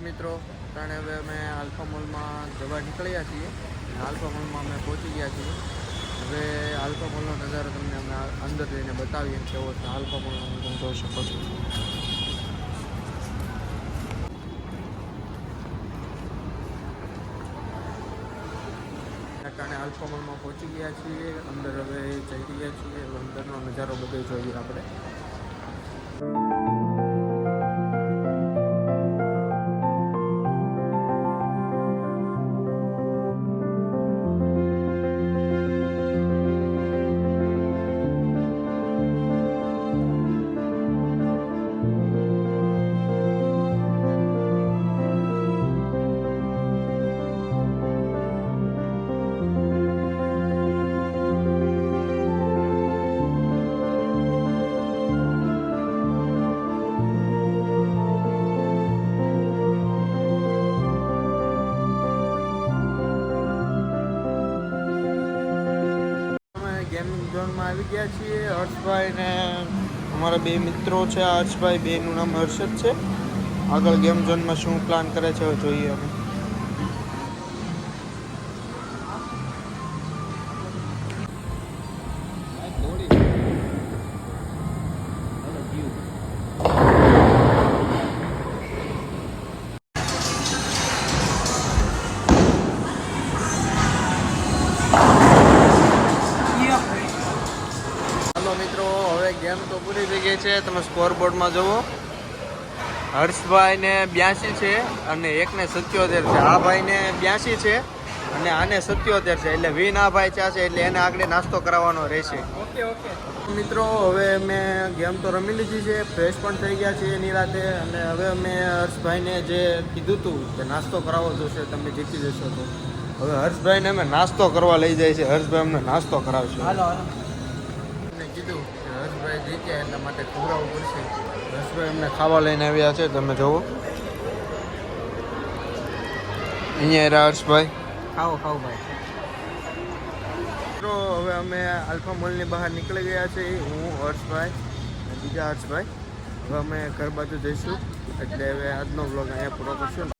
મિત્રો કારણ હવે અમે આલ્ફા મોલમાં જવા નીકળ્યા છીએ. આલ્ફા મોલમાં અમે પહોંચી ગયા છીએ. હવે આલ્ફા મોલનો નજારો તમને અમે અંદર જઈને બતાવીએ કેવો છે આલ્ફા મોલનો તમે જોઈ શકો છો. કારણે આલ્ફા મોલમાં પહોંચી ગયા છીએ. અંદર હવે જઈ રહ્યા છીએ. અંદરનો નજારો બધો જોઈએ આપણે. અમે ઝોનમાં આવી ગયા છીએ. હર્ષભાઈ ને અમારા બે મિત્રો છે. હર્ષભાઈ, બેનું નામ હર્ષદ છે. આગળ ગેમ ઝોનમાં શું પ્લાન કરે છે જોઈએ અમે. છે તમે સ્કોરબોર્ડમાં જુઓ. હર્ષભાઈ ને બ્યાસી છે અને એકને સત્યોતેર છે. આ ભાઈને બ્યાસી છે અને આને સત્યોતેર છે. એટલે વિન આ ભાઈ ચા છે એટલે એને આગળ નાસ્તો કરાવવાનો રહેશે. Okay okay. મિત્રો હવે અમે ગેમ તો રમી લીધી છે. ફ્રેશ પણ થઈ ગયા છીએ એની રાતે. અને હવે અમે હર્ષભાઈને જે કીધું હતું કે નાસ્તો કરાવવો જોશે તમે જીતી જશો તો. હવે હર્ષભાઈને અમે નાસ્તો કરવા લઈ જાય છે. હર્ષભાઈ અમને નાસ્તો કરાવશે. હાલો. જીત્યા એટલા માટે ખવડાવવું પડશે. રસભાઈ એમને ખાવા લઈને આવ્યા છે તમે જુઓ અહીંયા રહ્યા હર્ષભાઈ. ખાઓ ખાઓ ભાઈ. મિત્રો હવે અમે આલ્ફા મોલની બહાર નીકળી ગયા છે હું હર્ષભાઈ બીજા હર્ષભાઈ. હવે અમે ઘર બાજુ જઈશું. એટલે હવે આજનો બ્લોગ અહીંયા પૂરો કરશું.